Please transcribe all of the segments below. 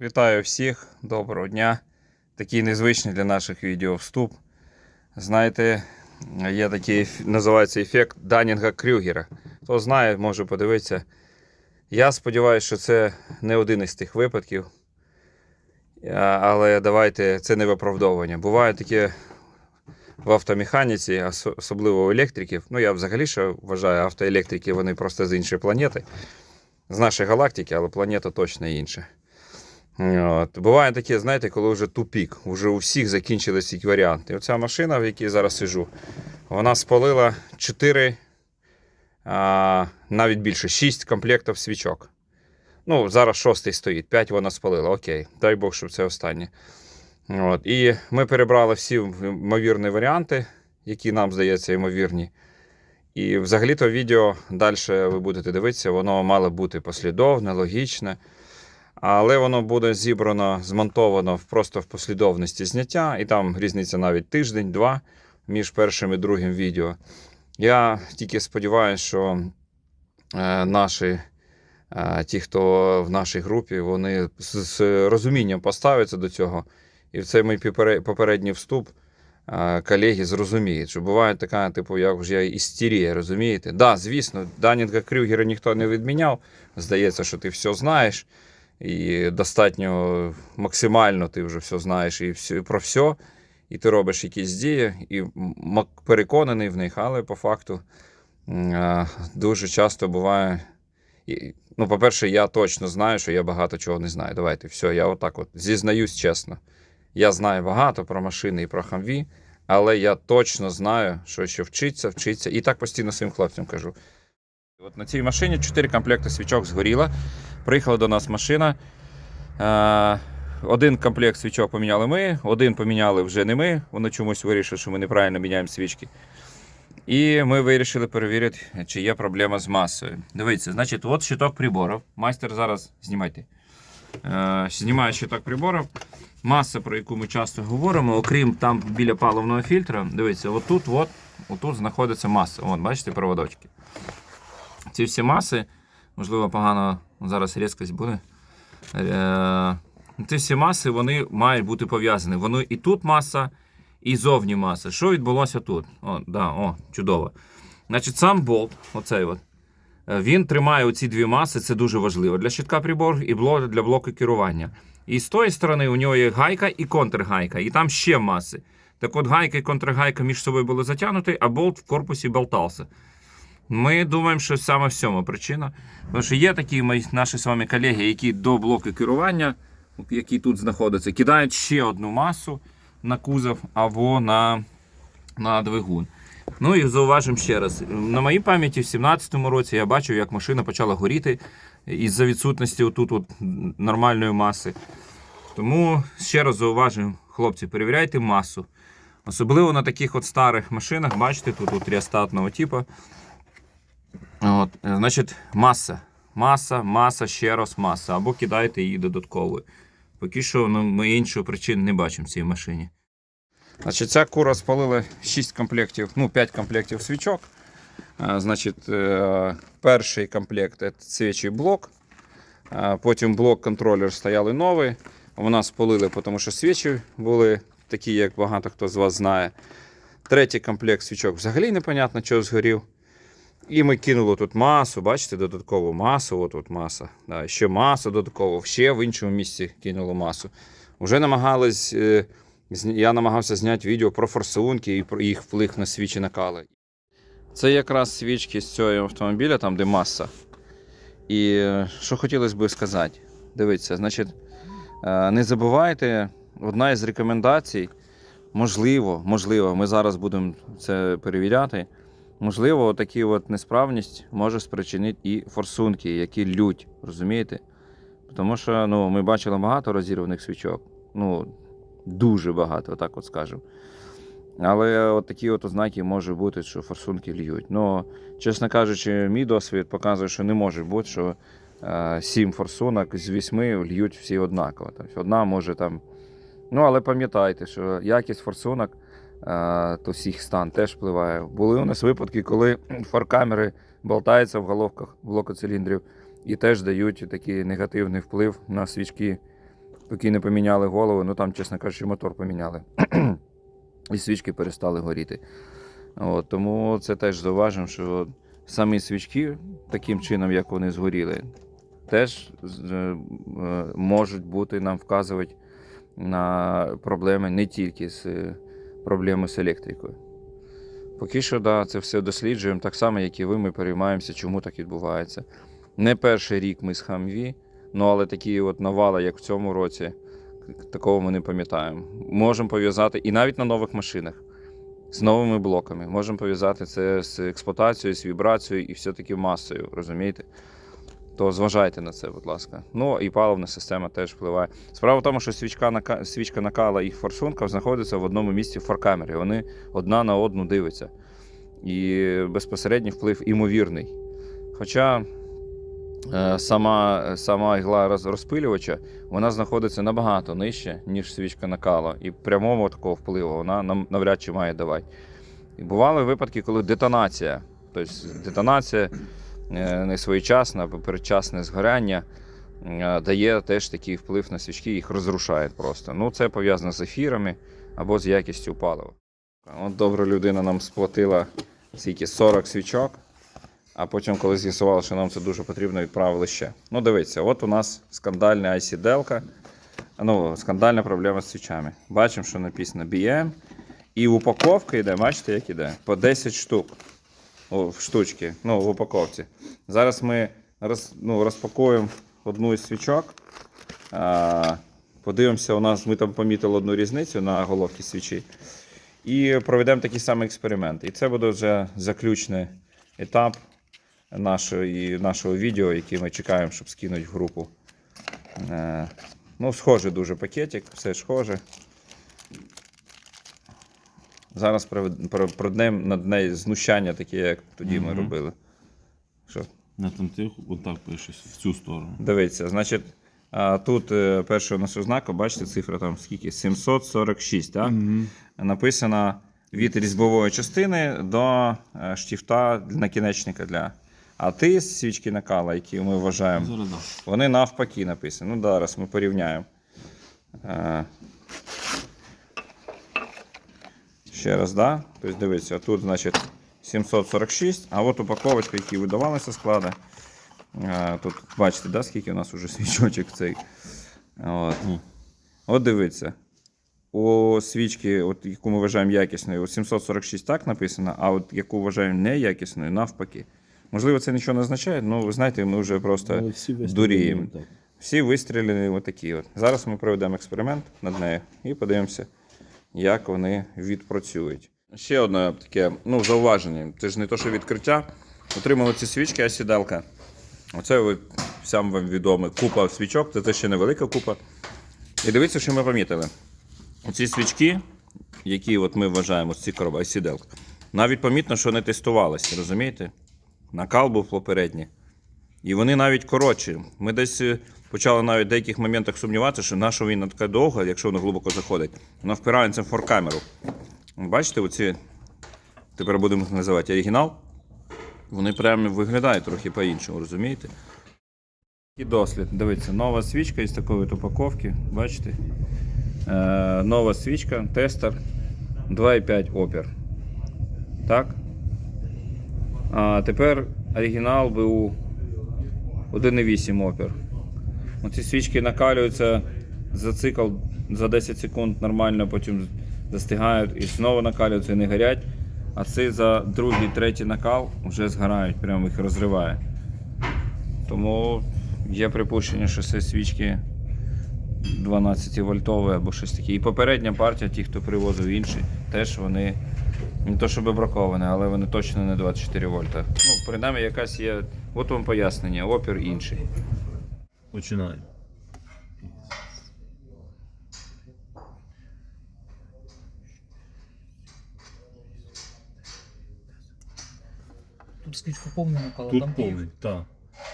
Вітаю всіх, доброго дня. Такий незвичний для наших відео вступ. Знаєте, є такий називається ефект Данінга Крюгера. Хто знає, може подивитися. Я сподіваюся, що це не один із тих випадків. Але давайте це не виправдовування. Буває таке в автомеханіці, особливо у електриків. Ну, я взагалі ще вважаю, автоелектрики вони просто з іншої планети. З нашої галактики, але планета точно інша. От. Буває таке, знаєте, коли вже тупік, вже у всіх закінчились ці варіанти. Оця машина, в якій зараз сижу, вона спалила 4, а, навіть більше, 6 комплектів свічок. Ну, зараз шостий стоїть, 5 вона спалила. Окей, дай Бог, щоб це останнє. От. І ми перебрали всі ймовірні варіанти, які нам здається ймовірні. І взагалі-то відео далі ви будете дивитися, воно мало бути послідовне, логічне. Але воно буде зібрано, змонтовано просто в послідовності зняття, і там різниця навіть тиждень-два між першим і другим відео. Я тільки сподіваюся, що е, наші, е, ті, хто в нашій групі, вони з, розумінням поставляться до цього. І в цей мій попередній вступ е, колеги зрозуміють, що буває така, типу, як ж я істерія, розумієте? Так, да, звісно, Данінга Крюгера ніхто не відміняв. Здається, що ти все знаєш і достатньо максимально ти вже все знаєш і все, про все, і ти робиш якісь дії, і переконаний в них, але по факту дуже часто буває. Ну, по-перше, я точно знаю, що я багато чого не знаю. Давайте, все, я отак от зізнаюсь чесно. Я знаю багато про машини і про хамві, але я точно знаю, що ще вчиться, вчиться. І так постійно своїм хлопцям кажу. От на цій машині 4 комплекти свічок згоріло. Приїхала до нас машина. Е, Один комплект свічок поміняли ми, один поміняли вже не ми. Вони чомусь вирішили, що ми неправильно міняємо свічки. І ми вирішили перевірити, чи є проблема з масою. Дивіться, значить, от щиток приборів. Майстер зараз знімайте. Е, Знімає щиток приборів. Маса, про яку ми часто говоримо, окрім там біля паливного фільтра. Дивіться, отут, от, отут знаходиться маса. Вон, бачите, проводочки. Ці всі маси, можливо, погано зараз різкость буде. Е, Ці всі маси вони мають бути пов'язані. Воно і тут маса, і зовні маса. Що відбулося тут? О, да, о, чудово. Значить, сам болт, оцей от, е, він тримає оці дві маси, це дуже важливо для щитка приборів і для блоку керування. І з тої сторони у нього є гайка і контргайка, і там ще маси. Так от гайка і контргайка між собою були затягнуті, а болт в корпусі болтався. Ми думаємо, що саме в цьому причина. Тому що є такі наші з вами колеги, які до блоку керування, який тут знаходиться, кидають ще одну масу на кузов або на, на двигун. Ну і зауважимо ще раз. На моїй пам'яті в 2017 році я бачив, як машина почала горіти із-за відсутності отут от нормальної маси. Тому ще раз зауважуємо, хлопці, перевіряйте масу. Особливо на таких от старих машинах, бачите, тут от ріостатного типу. От, е, значить, маса. Маса, маса, ще раз маса. Або кидайте її додатковою. Поки що ну, ми іншої причини не бачимо в цій машині. Значить, ця кура спалила 6 комплектів, ну, 5 комплектів свічок. Значить, е, перший комплект це свічий блок. Потім блок-контролер стояли новий. Вона спалили, тому що свічі були такі, як багато хто з вас знає. Третій комплект свічок взагалі непонятно, чого згорів. І ми кинули тут масу, бачите, додаткову масу, от тут маса. Да, ще масу додаткову, ще в іншому місці кинуло масу. Уже намагались, е, я намагався зняти відео про форсунки і про їх вплив на свічі накали. Це якраз свічки з цього автомобіля, там де маса. І е, що хотілося би сказати, дивіться, значить, е, не забувайте, одна із рекомендацій, можливо, можливо, ми зараз будемо це перевіряти. Можливо, такі от несправність може спричинити і форсунки, які лють, розумієте? Тому що ну, ми бачили багато розірваних свічок. Ну, дуже багато, отак от скажемо. Але от такі от ознаки може бути, що форсунки льють. Ну, чесно кажучи, мій досвід показує, що не може бути, що е, сім форсунок з вісьми льють всі однаково. Тобто одна може там. Ну, але пам'ятайте, що якість форсунок то всіх стан теж впливає. Були у нас випадки, коли форкамери болтаються в головках блокоциліндрів і теж дають такий негативний вплив на свічки поки не поміняли голову, ну там, чесно кажучи, мотор поміняли. І свічки перестали горіти. От, тому це теж зауважимо, що самі свічки, таким чином, як вони згоріли, теж е, можуть бути нам вказувати на проблеми не тільки з е, проблеми з електрикою. Поки що, да, це все досліджуємо, так само, як і ви, ми переймаємося, чому так відбувається. Не перший рік ми з Хамві, ну але такі от навали, як в цьому році, такого ми не пам'ятаємо. Можемо пов'язати і навіть на нових машинах з новими блоками. Можемо пов'язати це з експлуатацією, з вібрацією і все-таки масою, розумієте? То зважайте на це, будь ласка. Ну і паливна система теж впливає. Справа в тому, що свічка, нака- свічка накала і форсунка знаходяться в одному місці в форкамері. Вони одна на одну дивляться. І безпосередній вплив імовірний. Хоча е, сама, сама ігла розпилювача вона знаходиться набагато нижче, ніж свічка накала. І прямого такого впливу вона нам навряд чи має давати. І бували випадки, коли детонація, тобто детонація е, несвоєчасна або передчасне згоряння е, дає теж такий вплив на свічки, їх розрушає просто. Ну, це пов'язано з ефірами або з якістю палива. От добра людина нам сплатила скільки 40 свічок, а потім, коли з'ясували, що нам це дуже потрібно, відправили ще. Ну, дивіться, от у нас скандальна IC Delка, ну, скандальна проблема з свічами. Бачимо, що написано BM. І упаковка йде, бачите, як іде? По 10 штук. В штучки, ну, в упаковці. Зараз ми роз, ну, розпакуємо одну із свічок. А, подивимося, у нас ми там помітили одну різницю на головці свічі. І проведемо такий самий експеримент. І це буде вже заключний етап нашої, нашого відео, який ми чекаємо, щоб скинути в групу. Е, ну, схожий дуже пакетик, все схоже. Зараз про- проднемо над нею знущання, таке, як тоді ми робили. Що? На там ти отак пишеш в цю сторону. Дивіться, значить, а, тут е, перший у нас ознака, бачите, цифра там скільки? 746, так? Мгм. Написано від різьбової частини до е, штифта накінечника для. А ти свічки накала, які ми вважаємо, Зараз вони навпаки написані. Ну, зараз ми порівняємо. Е, Ще раз, да? Тобто дивіться, тут, значить, 746, а от упаковочка, які видавалися склади. Е, Тут бачите, да, скільки у нас вже свічочок цей. От. От дивіться. У свічки, от, яку ми вважаємо якісною, у 746 так написано, а от яку вважаємо неякісною, навпаки. Можливо, це нічого не означає, але ви знаєте, ми вже просто всі дуріємо. Всі вистріляні отакі. От. Зараз ми проведемо експеримент над нею і подивимося, як вони відпрацюють. Ще одне таке ну, зауваження. Це ж не то, що відкриття. Отримали ці свічки, осіделка. Оце от, сам вам відомий купа свічок, це, ще невелика купа. І дивіться, що ми помітили. Оці свічки, які от ми вважаємо, ці короба, сіделка, навіть помітно, що не тестувалися, розумієте? Накал був попередній. І вони навіть коротші. Ми десь е, почали навіть в деяких моментах сумніватися, що наша війна така довга, якщо вона глибоко заходить, вона впирається в форкамеру. Бачите, оці, тепер будемо їх називати оригінал. Вони прямо виглядають трохи по-іншому, розумієте? І дослід. Дивіться, нова свічка із такої упаковки. Бачите? Е, нова свічка, тестер 2,5 опір. Так? А тепер оригінал БУ 1,8 опір. Ці свічки накалюються за цикл за 10 секунд нормально, потім застигають і знову накалюються і не горять. А цей за другий, третій накал вже згорають, прямо їх розриває. Тому є припущення, що це свічки 12 вольтові або щось таке. І попередня партія, ті, хто привозив інші, теж вони не то щоб браковані, але вони точно не 24 вольта. Ну, принаймні, якась є. От вам пояснення, опір інший. Починаємо. Тут свічку повну накала, Тут там повний, так.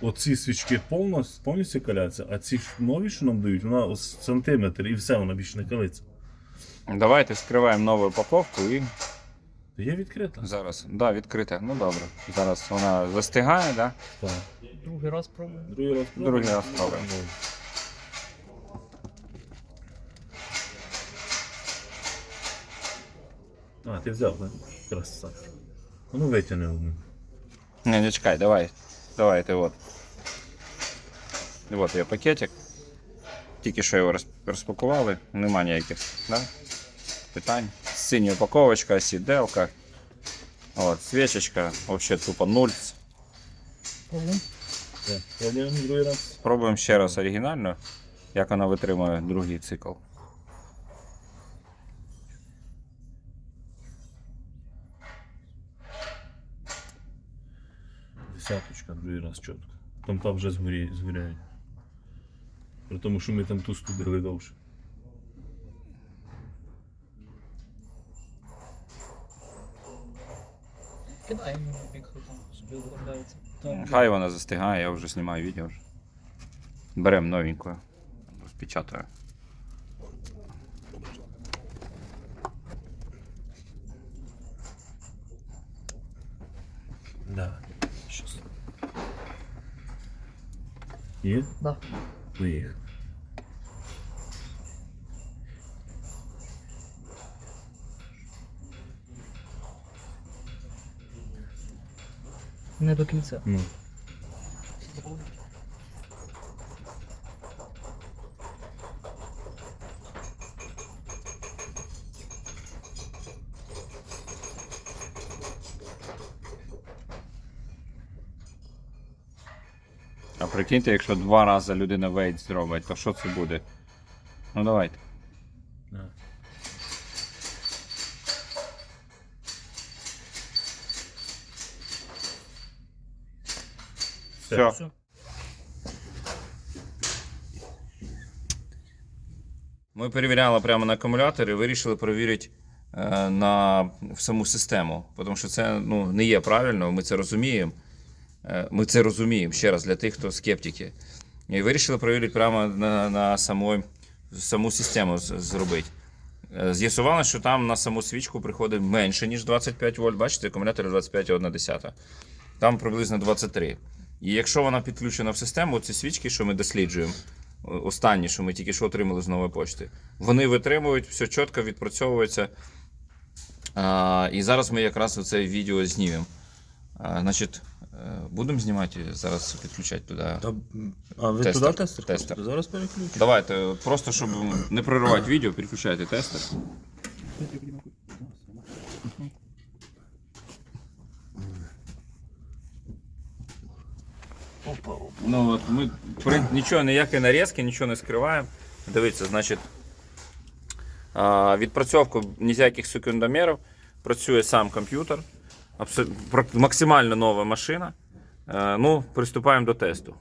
Оці свічки повністю, повністю каляться, а ці нові, що нам дають, вона ось сантиметр і все, вона більше не калиться. Давайте скриваємо нову упаковку і Є відкрита? Зараз. Так, да, відкрита. Ну добре. Зараз вона застигає, да? так? Другий раз пробуємо. Другий раз пробуємо. Другий раз пробуємо. А, ти взяв, так? Краса. Ну витягни одну. Не, не чекай, давай. Давай ти от. От є пакетик. Тільки що його розпакували, нема ніяких да? питань. Синя упаковочка, сіделка. От, свічечка, взагалі тупо нуль. Так, пробуємо другий раз. Спробуємо ще раз оригінально, як вона витримує другий цикл. Десяточка, другий раз чітко. Там та вже згоряє. При тому, що ми там ту студили довше. Кидаємо, як там собі виробляється. Хай вона застигає, я вже знімаю відео. Вже. Беремо новеньку. Розпечатаю. Да. Щас. Є? Да. Поїхав. Не до кінця. Ну. А прикиньте, якщо два рази людина вейт зробить, то що це буде? Ну давайте. Да. Все. Все. Ми перевіряли прямо на акумуляторі, вирішили перевірити е, на в саму систему, тому що це ну, не є правильно, ми це розуміємо. Е, ми це розуміємо ще раз для тих, хто скептики. І вирішили перевірити прямо на, на саму, саму систему з- зробити. Е, З'ясувалося, що там на саму свічку приходить менше, ніж 25 вольт. Бачите, акумулятор 25,1. Там приблизно 23. І якщо вона підключена в систему, ці свічки, що ми досліджуємо, останні, що ми тільки що отримали з нової почти, вони витримують, все чітко відпрацьовується. А, і зараз ми якраз це відео знімемо. А, значить, е, будемо знімати зараз підключати туди. а ви Тестер. туди тестер? Тестер. Зараз переключу. Давайте, просто щоб не проривати відео, підключайте тестер. Ну от ми при- нічого, ніякі нарізки, нічого не скриваємо. Дивіться, значить, а, відпрацьовку ніяких секундомерів, працює сам комп'ютер, абсо- максимально нова машина. Е, Ну, приступаємо до тесту.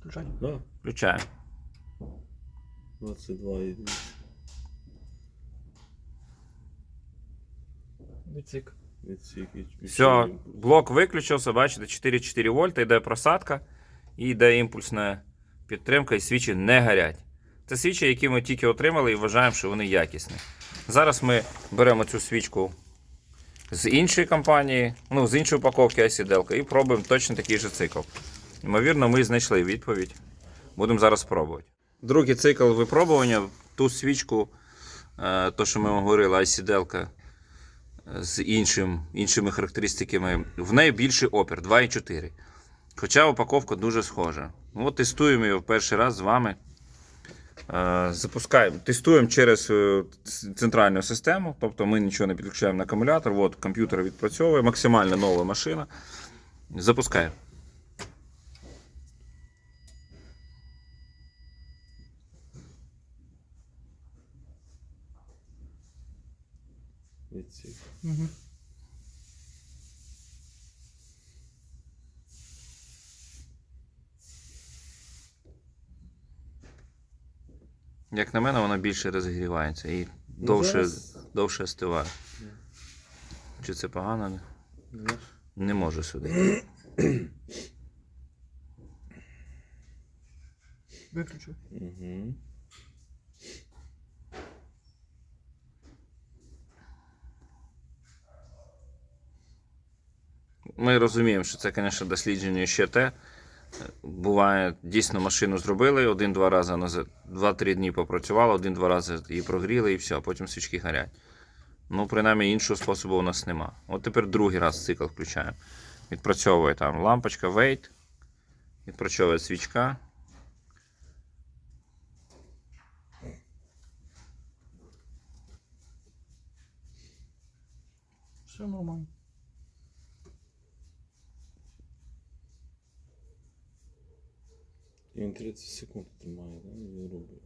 Включай. Да. Включаємо. 22 і... Все, блок виключився, бачите, 4,4 вольта, йде просадка і йде імпульсна підтримка, і свічі не горять. Це свічі, які ми тільки отримали і вважаємо, що вони якісні. Зараз ми беремо цю свічку з іншої компанії, ну, з іншої упаковки ICDL і пробуємо точно такий же цикл. Ймовірно, ми знайшли відповідь. Будемо зараз пробувати. Другий цикл випробування. Ту свічку, е, то, що ми говорили, ICDL з іншим, іншими характеристиками. В неї більший опір 2,4. Хоча упаковка дуже схожа. Ну, От тестуємо його в перший раз з вами. Е, Запускаємо, тестуємо через е, центральну систему, тобто ми нічого не підключаємо на акумулятор. От комп'ютер відпрацьовує, максимально нова машина. Запускаємо. Угу. Як на мене, вона більше розігрівається і довше, зараз- довше остиває. Чи це погано? Не можу судити. Виключу. Угу. Ми розуміємо, що це, звісно, дослідження ще те. Буває, дійсно машину зробили, один-два рази назад, два-три дні попрацювала, один-два рази її прогріли і все, а потім свічки горять. Ну, принаймні, іншого способу у нас нема. От тепер другий раз цикл включаємо. Відпрацьовує там лампочка, wait. Відпрацьовує свічка. Все нормально. Він 30 секунд тримає, да? він робить.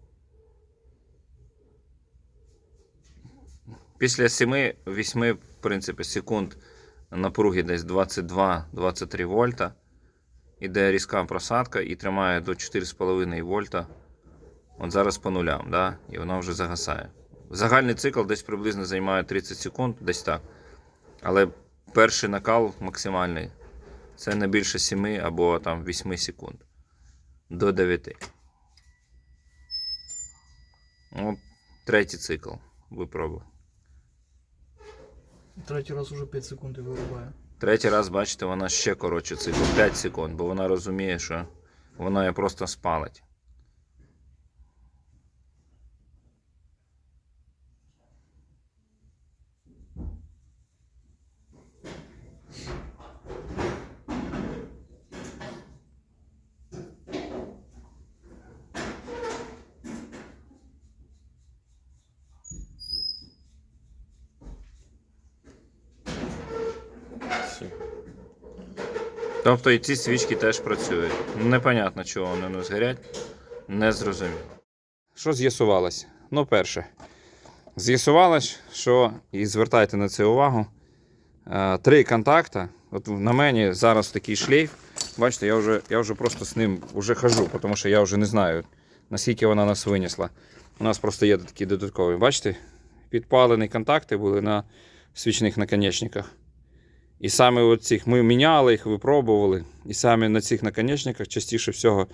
Після 7-8, в принципі, секунд напруги десь 22-23 вольта. Іде різка просадка і тримає до 4,5 вольта. От зараз по нулям, да? і воно вже загасає. Загальний цикл десь приблизно займає 30 секунд, десь так. Але перший накал максимальний це не більше 7 або там 8 секунд. До 9. От третій цикл випробую. Третій раз уже 5 секунд і вирубає. Третій раз, бачите, вона ще коротше цикл 5 секунд, бо вона розуміє, що вона її просто спалить. Тобто і ці свічки теж працюють. Непонятно, чого вони не згорять. Не зрозуміло. Що з'ясувалося? Ну, перше, з'ясувалось, що, і звертайте на це увагу, е, три контакта. От на мені зараз такий шлейф. Бачите, я вже, я вже просто з ним вже хожу, тому що я вже не знаю, наскільки вона нас винесла. У нас просто є такі додаткові. Бачите, підпалені контакти були на свічних наконечниках. І саме от ми міняли їх, випробували. І саме на цих наконечниках частіше всього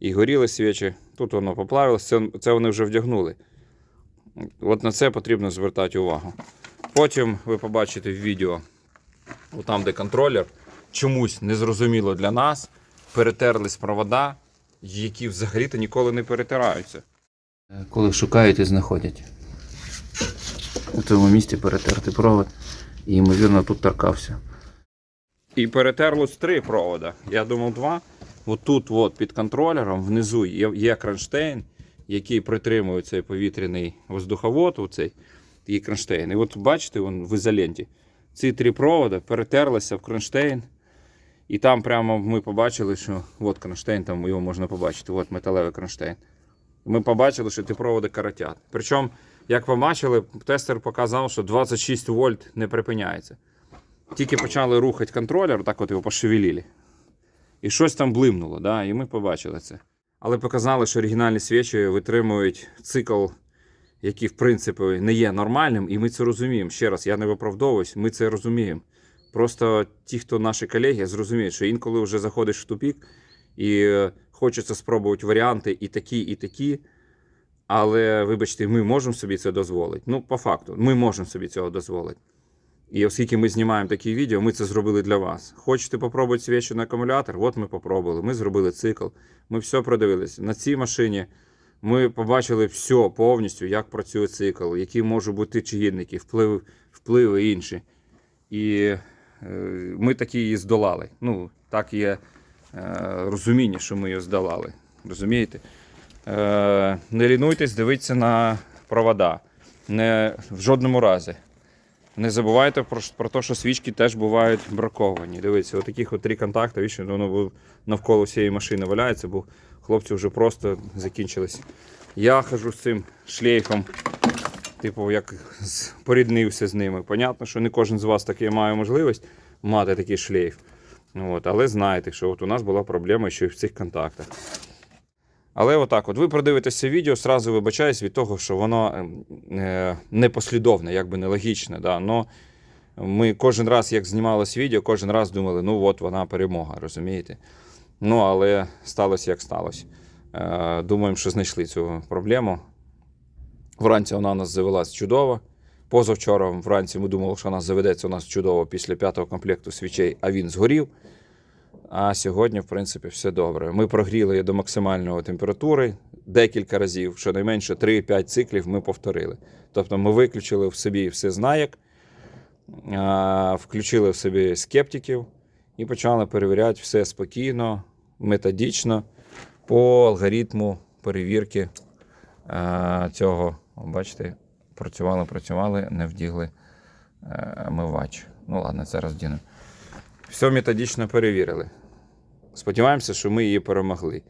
і горіли свічі. Тут воно поплавилось, це, це вони вже вдягнули. От на це потрібно звертати увагу. Потім ви побачите в відео, там, де контролер, чомусь незрозуміло для нас, перетерлись провода, які взагалі-то ніколи не перетираються. Коли шукають і знаходять. У цьому місці перетертий провод і, ймовірно, тут торкався. І перетерлось три провода. Я думав, два. От тут, от, під контролером, внизу є, кронштейн, який притримує цей повітряний воздуховод, оцей, і кронштейн. І от бачите, вон в ізоленті. Ці три провода перетерлися в кронштейн. І там прямо ми побачили, що от кронштейн, там його можна побачити, от металевий кронштейн. Ми побачили, що ті проводи коротять. Причому, як побачили, тестер показав, що 26 вольт не припиняється. Тільки почали рухати контролер, так от його пошевелили. І щось там блимнуло, да? і ми побачили це. Але показали, що оригінальні свічі витримують цикл, який, в принципі, не є нормальним, і ми це розуміємо. Ще раз, я не виправдовуюсь, ми це розуміємо. Просто ті, хто наші колеги, зрозуміють, що інколи вже заходиш в тупік і е, хочеться спробувати варіанти і такі, і такі. Але, вибачте, ми можемо собі це дозволити. Ну, по факту, ми можемо собі цього дозволити. І оскільки ми знімаємо такі відео, ми це зробили для вас. Хочете попробувати свічу на акумулятор? От ми попробували. Ми зробили цикл. Ми все продивилися. На цій машині ми побачили все повністю, як працює цикл, які можуть бути чинники, впливи, впливи інші. І е, ми такі її здолали. Ну, так є е, розуміння, що ми її здолали. Розумієте? Е, не лінуйтесь, дивіться на провода. Не, в жодному разі. Не забувайте про, про те, що свічки теж бувають браковані. Дивіться, отаких от три контакти, бачите, воно навколо всієї машини валяється, бо хлопці вже просто закінчились. Я хожу з цим шлейфом, типу, як поріднився з ними. Понятно, що не кожен з вас таки має можливість мати такий шлейф. От, але знаєте, що от у нас була проблема ще й в цих контактах. Але отак, от ви продивитеся відео, сразу вибачаюсь від того, що воно ем, е, непослідовне, якби нелогічне. Да? Но ми кожен раз, як знімалось відео, кожен раз думали, ну от вона перемога, розумієте? Ну, але сталося як сталося. Е, думаємо, що знайшли цю проблему. Вранці вона у нас завелась чудово. Позавчора вранці ми думали, що вона заведеться у нас чудово після п'ятого комплекту свічей, а він згорів. А сьогодні, в принципі, все добре. Ми прогріли до максимальної температури декілька разів, щонайменше 3-5 циклів ми повторили. Тобто ми виключили в собі все знаяк, включили в собі скептиків і почали перевіряти все спокійно, методично по алгоритму перевірки цього. Бачите, працювали, працювали, не вдігли е, мивач. Ну ладно, це роздіну. Все методично перевірили. Сподіваємося, що ми її перемогли.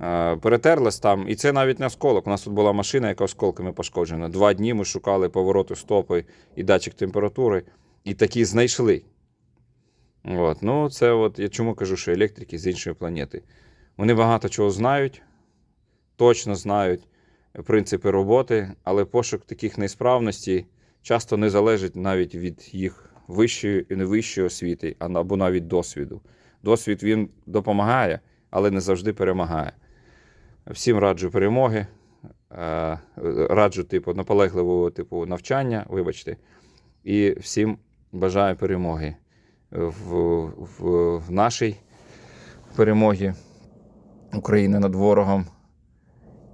Е, Перетерлась там, і це навіть не осколок. У нас тут була машина, яка осколками пошкоджена. Два дні ми шукали повороти стопи і датчик температури, і такі знайшли. От. Ну, це от я чому кажу, що електрики з іншої планети. Вони багато чого знають, точно знають принципи роботи, але пошук таких несправностей часто не залежить навіть від їх вищої і невищої освіти, або навіть досвіду. Досвід він допомагає, але не завжди перемагає. Всім раджу перемоги, е, раджу типу, наполегливого типу навчання, вибачте, і всім бажаю перемоги в, в, в нашій перемогі України над ворогом.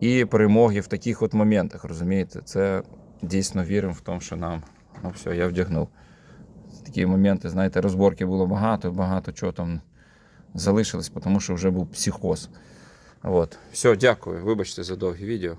І перемоги в таких от моментах, розумієте? Це дійсно віримо в тому, що нам. Ну все, я вдягнув. Такі моменти, знаєте, розборки було багато, багато чого там залишилось, тому що вже був психоз. От. Все, дякую. Вибачте за довге відео.